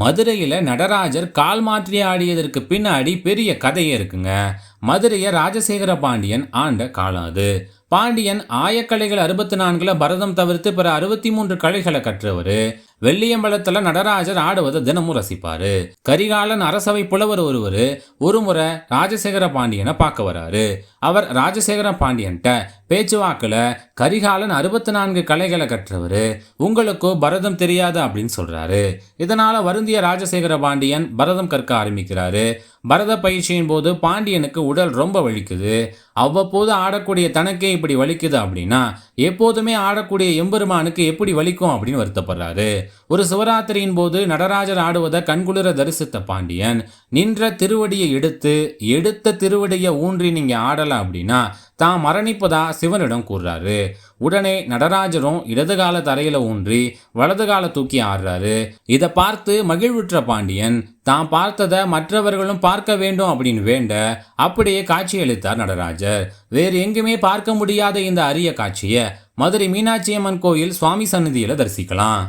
மதுரையில் நடராஜர் கால் மாற்றி ஆடியதற்கு பின்னாடி பெரிய கதையே இருக்குங்க. மதுரையை ராஜசேகர பாண்டியன் ஆண்ட காலம் அது பாண்டியன் ஆயக்கலைகள் அறுபத்தி நான்குல பரதம் தவிர்த்து பிற அறுபத்தி மூன்று கலைகளை கற்றவர். வெள்ளியம்பலத்துல நடராஜர் ஆடுவதை தினமும் ரசிப்பாரு. கரிகாலன் அரசவை புலவர் ஒருவர் ஒரு முறை ராஜசேகர பாண்டியனை பார்க்க வராரு. அவர் ராஜசேகர பாண்டியன்ட்ட பேச்சுவாக்கில் கரிகாலன் அறுபத்தி நான்கு கலைகளை கற்றவர் உங்களுக்கு பரதம் தெரியாது அப்படின்னு சொல்கிறாரு இதனால் வருந்திய ராஜசேகர பாண்டியன் பரதம் கற்க ஆரம்பிக்கிறாரு. பரத பயிற்சியின் போது பாண்டியனுக்கு உடல் ரொம்ப வலிக்குது. அவ்வப்போது ஆடக்கூடிய தனக்கே இப்படி வலிக்குது அப்படின்னா எப்போதுமே ஆடக்கூடிய எம்பெருமானுக்கு எப்படி வலிக்கும் அப்படின்னு வருத்தப்படுறாரு. ஒரு சிவராத்திரியின் போது நடராஜர் ஆடுவதை கண்குளிர தரிசித்த பாண்டியன் நின்ற திருவடியை எடுத்து எடுத்த திருவடியை ஊன்றி நீங்கள் ஆடலாம் அப்படின்னா தான் மரணிப்பதா சிவனிடம் கூறுறாரு. உடனே நடராஜரும் இடது கால தரையில ஊன்றி வலது கால தூக்கி ஆடுறாரு இதை பார்த்து மகிழ்வுற்ற பாண்டியன் தான் பார்த்ததை மற்றவர்களும் பார்க்க வேண்டும் அப்படின்னு வேண்ட அப்படியே காட்சியளித்தார் நடராஜர். வேறு எங்குமே பார்க்க முடியாத இந்த அரிய காட்சியை மதுரை மீனாட்சி அம்மன் கோயில் சுவாமி சன்னதியில் தரிசிக்கலாம்.